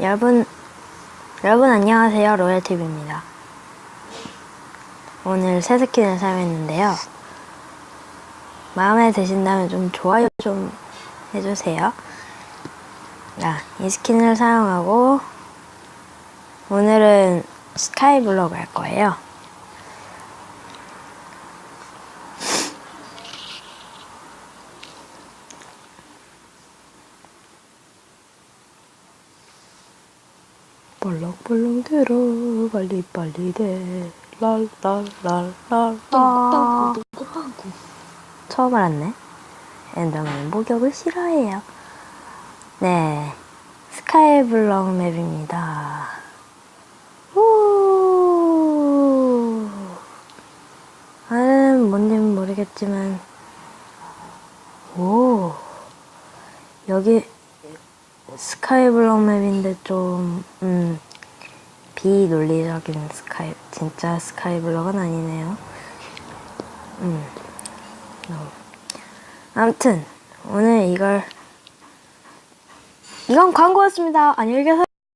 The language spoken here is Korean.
여러분, 여러분 안녕하세요. 로얄TV입니다. 오늘 새 스킨을 사용했는데요. 마음에 드신다면 좀 좋아요 좀 해주세요. 자, 이 스킨을 사용하고 오늘은 스카이 블럭을 할 거예요. 볼록볼록 들어. 빨리 빨리 돼 랄랄랄랄라 빵꾸 누구 빵꾸 처음 알았네. 엔더맨 목욕을 싫어해요. 네. 스카이블럭 맵입니다. 우. 나는 뭔지는 모르겠지만. 오. 여기 스카이블럭 맵인데 좀, 음, 비논리적인 스카이, 진짜 스카이블럭은 아니네요. 음, 어. 아무튼, 오늘 이걸, 이건 광고였습니다. 안녕히 계세요.